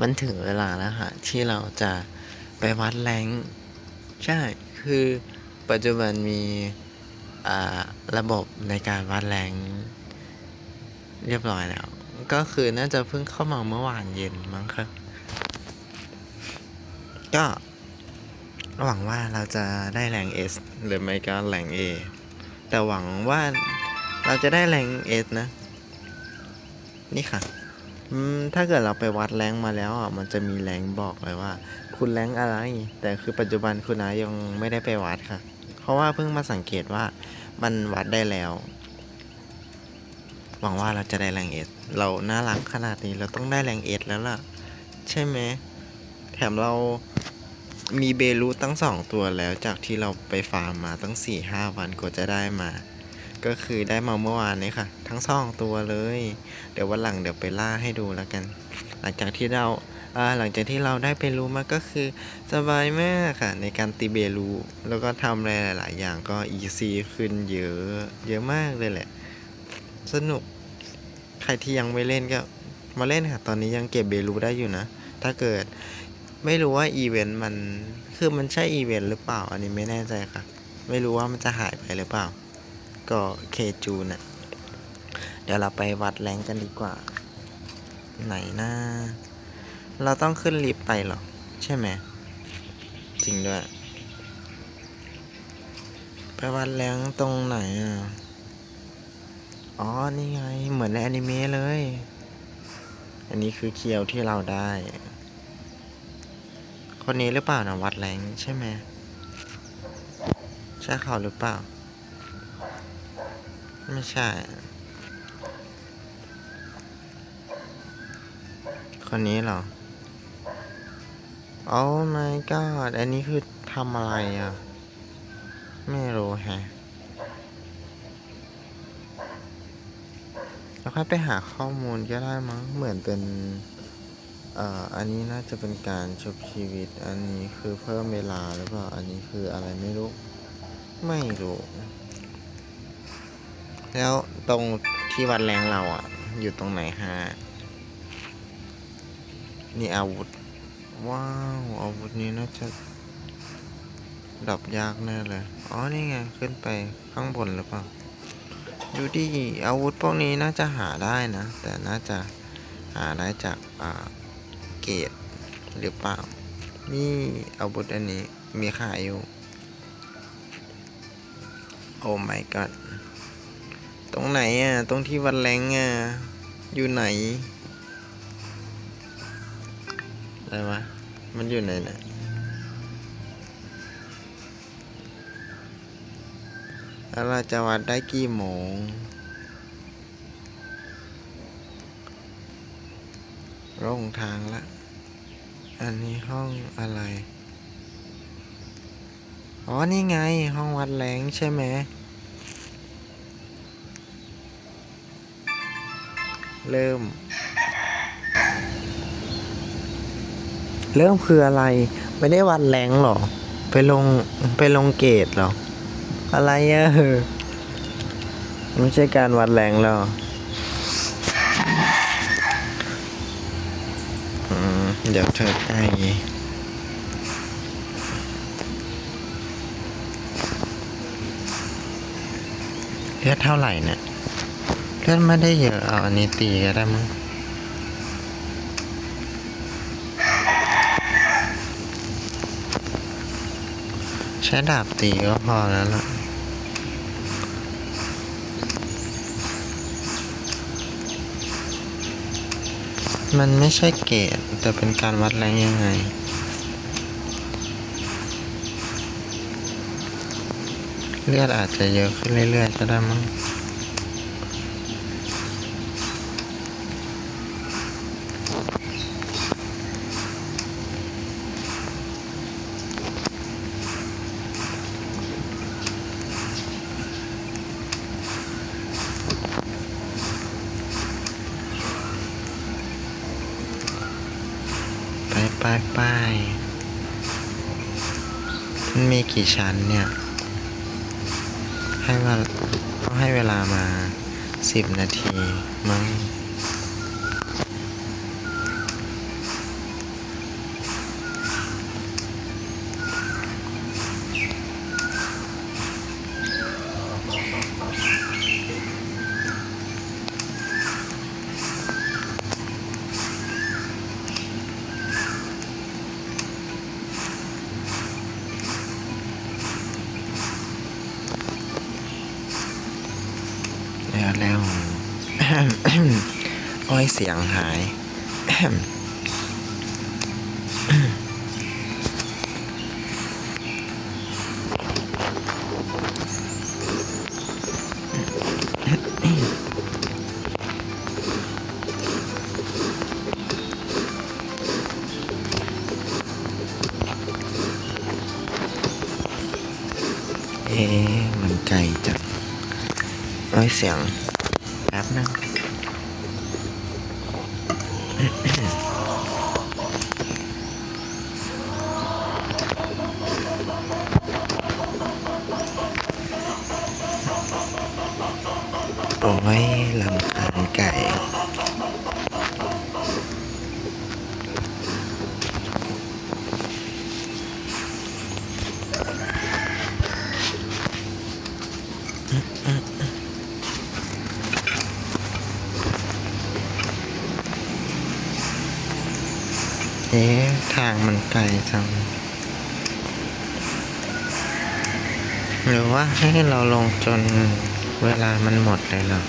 มันถึงเวลาแล้วฮะที่เราจะไปวัดแรงใช่ คือปัจจุบันมีระบบในการวัดแรงเรียบร้อยแล้ว ก็คือน่าจะเพิ่งเข้ามาเมื่อวานเย็นมั้งครับ ก็หวังว่าเราจะได้แรง S หรือไม่ก็แรง A แต่หวังว่าเราจะได้แรง S นะ นี่ค่ะ อืมถ้าเกิดเราไปวัดแรงมาแล้วอะมันจะมีแรงบอกเลยว่า คุณแรงอะไร แต่คือปัจจุบันคุณนายังไม่ได้ไปวัดค่ะ เพราะว่าเพิ่งมาสังเกตว่ามันวัดได้แล้ว หวังว่าเราจะได้แรงเอสเราน่ารักขนาดนี้เราต้องได้แรงเอสแล้วล่ะ ใช่ไหมแถมเรามีเบลูตั้งสองตัวแล้วจากที่เราไปฟาร์มมาตั้งสี่ห้าวันกว่าจะได้มา ก็คือได้มาเมื่อวานนี้ค่ะ ทั้งสองตัวเลย เดี๋ยววันหลังเดี๋ยวไปล่าให้ดูแล้วกัน หลังจากที่เราหลังจากที่เราได้ไปรู้มาก็คือสบายมากค่ะ ในการตีเบลูแล้วก็ทำอะไรหลาย ๆ อย่างก็อีซีขึ้นเยอะ เยอะมากเลยแหละ สนุก ใครที่ยังไม่เล่นก็มาเล่นค่ะ ตอนนี้ยังเก็บเบลูได้อยู่นะ ถ้าเกิดไม่รู้ว่าอีเวนต์มัน คือมันใช่อีเวนต์หรือเปล่า อันนี้ไม่แน่ใจค่ะ ไม่รู้ว่ามันจะหายไปหรือเปล่า ก็เคจูน่ะเดี๋ยวเราไปวัดแรงกันดีกว่า ไหนนะ เราต้องขึ้นลิฟต์ไปหรอ ใช่ไหม จริงด้วย ไปวัดแรงตรงไหนอะ อ๋อ นี่ไง เหมือนในอนิเมะเลย อันนี้คือเคียวที่เราได้ คนนี้หรือเปล่านะวัดแรงใช่ไหมใช่เขาหรือเปล่า ไม่ใช่ คนนี้เหรอ โอ้ my god อันนี้คือทำอะไรอะ ไม่รู้แฮะเราค่อยไปหาข้อมูลก็ได้มั้ง เหมือนเป็น เอ่อ อันนี้น่าจะเป็นการชุบชีวิต อันนี้คือเพิ่มเวลาหรือเปล่า อันนี้คืออะไรไม่รู้ ไม่รู้ แล้วตรงที่วัดแรงเราอะ อยู่ตรงไหนฮะ นี่อาวุธ ว้าว อาวุธนี้น่าจะดับยากแน่เลย อ๋อ นี่ไง ขึ้นไปข้างบนหรือเปล่า ดูดิอาวุธพวกนี้น่าจะหาได้นะ แต่น่าจะหาได้จากอ่าเกตหรือเปล่า นี่อาวุธอันนี้มีขายอยู่ โอ้ my god ตรงไหนอะ ตรงที่วัดแรงอะ อยู่ไหน อะไรวะ มันอยู่ไหนน่ะแล้วเราจะวัดได้กี่โมงลงทางละ อันนี้ห้องอะไร อ๋อ นี่ไง ห้องวัดแรงใช่ไหม เริ่ม เริ่มคืออะไร ไม่ได้วัดแรงหรอ ไปลงไปลงเกตหรอ อะไรอะไม่ใช่การวัดแรงแล้วอืมเดี๋ยวเธอใกล้เลือดเท่าไหร่เนี่ย เลือดไม่ได้เยอะเอาอันนี้ตีก็ได้มั้งใช้ดาบตีก็พอแล้วล่ะมันไม่ใช่เกรดแต่เป็นการวัดแรงยังไง เลือดอาจจะเยอะขึ้นเรื่อยๆก็ได้มั้ง ไปไปไป มันมีกี่ชั้นเนี่ย ให้ว่าต้องให้เวลามาสิบนาทีมั้ง อ้อยเสียงหาย เอ๊ะมันไกลจังอ้อยเสียงแป๊บนึง โอ้ยลำคาญไก่ เอ๊ะ ทางมันไกลจัง หรือว่าให้เราลงจน เวลามันหมดเลยเหรอ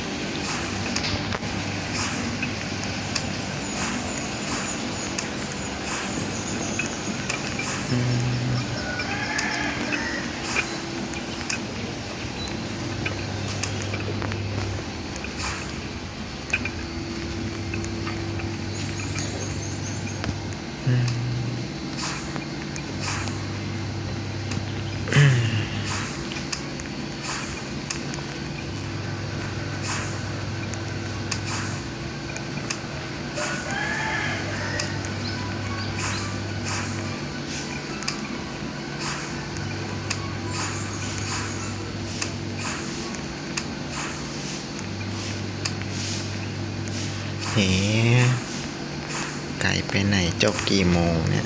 เฮ้ไก่ไปไหนจบกี่โมงเนี่ย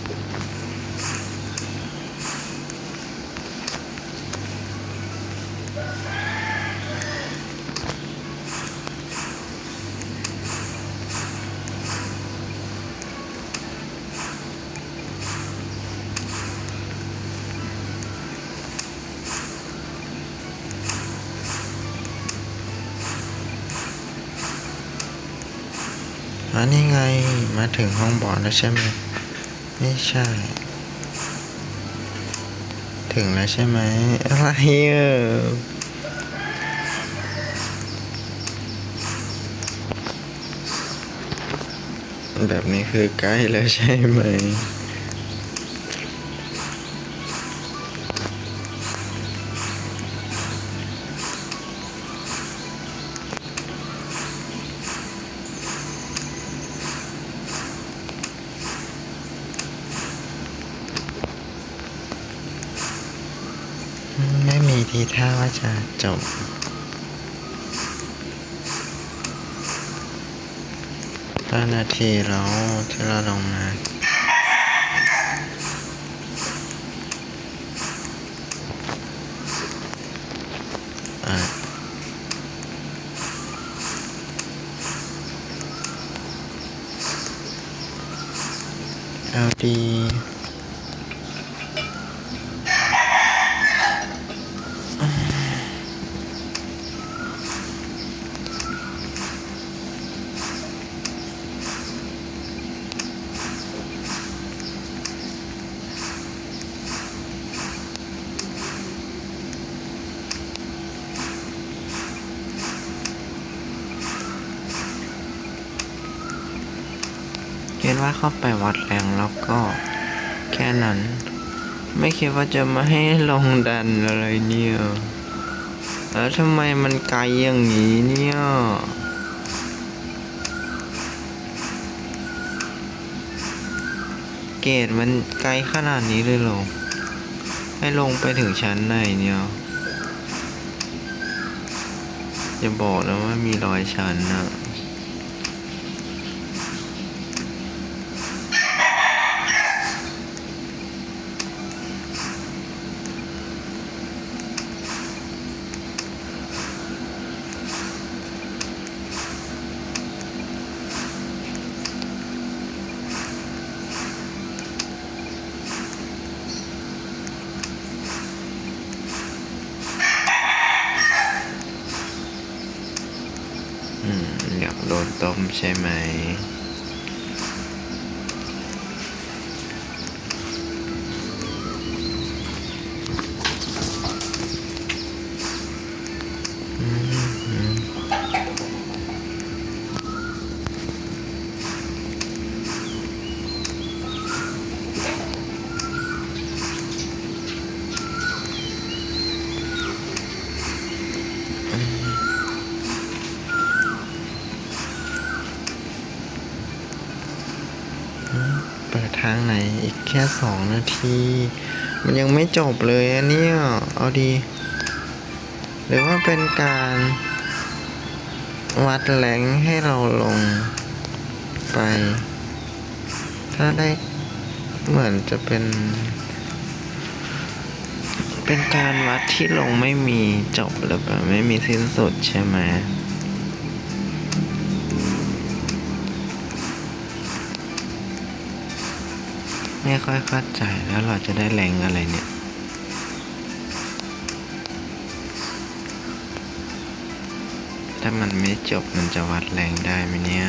อันนี้ไงมาถึงห้องบอลแล้วใช่ไหมไม่ใช่ ถึงแล้วใช่ไหมอะไรเออแบบนี้คือใกล้แล้วใช่ไหม ท่าว่าจะจบต้านาทีแล้วที่เราลงมา อะเอาดี คิดว่าเข้าไปวัดแรงแล้วก็ แค่นั้น ไม่คิดว่าจะมาให้ลงดันอะไรเนี่ย แล้วทำไมมันไกลอย่างนี้เนี่ยเกรดมันไกลขนาดนี้เลยหรอ ให้ลงไปถึงชั้นไหนเนี่ย จะบอกนะว่ามีรอยชั้นนะ อืม ต้ม ใช่ไหม เปิดทางไหนอีกแค่สองนาที มันยังไม่จบเลยอะเนี่ยเอาดี หรือว่าเป็นการวัดแรงให้เราลงไป ถ้าได้เหมือนจะเป็น เป็นการวัดที่ลงไม่มีจบหรือเปล่าไม่มีสิ้นสุดใช่ไหม ไม่ค่อยเข้าใจแล้วเราจะได้แรงอะไรเนี่ยถ้ามันไม่จบมันจะวัดแรงได้ไหมเนี่ย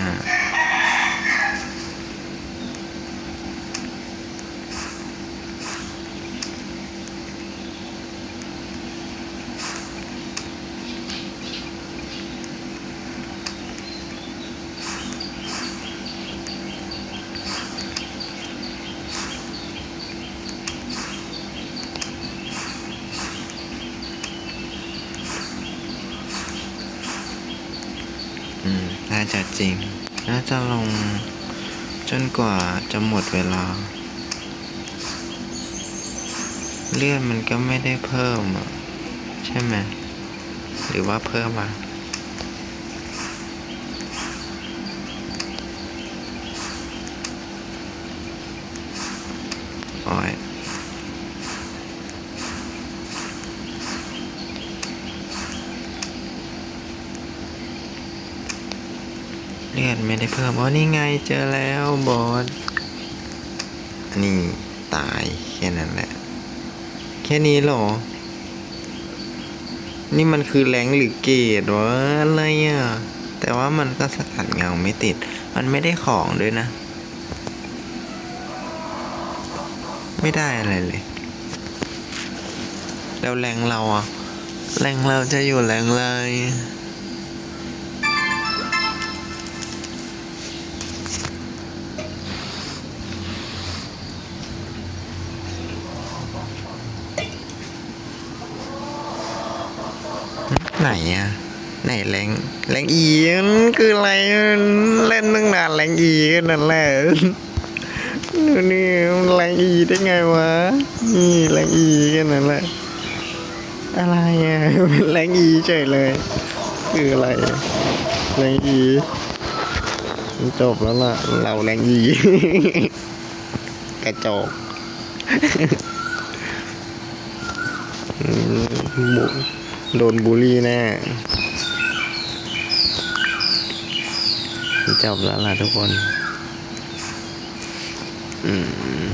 ริงน่าจะลงจนกว่าจะหมดเวลา เลื่อนมันก็ไม่ได้เพิ่มใช่ไหมหรือว่าเพิ่มอะโอ้ ลือดไม่ได้เพิ่มอ๋อนี่ไงเจอแล้วบอสนี่ตายแค่นั้นแหละ แค่นี้หรอ นี่มันคือแรงหรือเกรดวะอะไรอะ แต่ว่ามันก็สกัดเงาไม่ติด มันไม่ได้ของด้วยนะ ไม่ได้อะไรเลย แล้วแรงเราอะ แรงเราจะอยู่แรงอะไไหนอะไหนแรงแรงอีนคืออะไรเล่นตั้งนานแรงอีกันนั่นแหละนี่แรงอีได้ไงวะนี่แรงอีกันนั่นแหละอะไรอะเป็นแรงอีเฉยเลย คืออะไรแรงอีจบแล้วล่ะ เราแรงอีกระจกบุ โดนบูลลี่แน่จบแล้วล่ะทุกคน อืม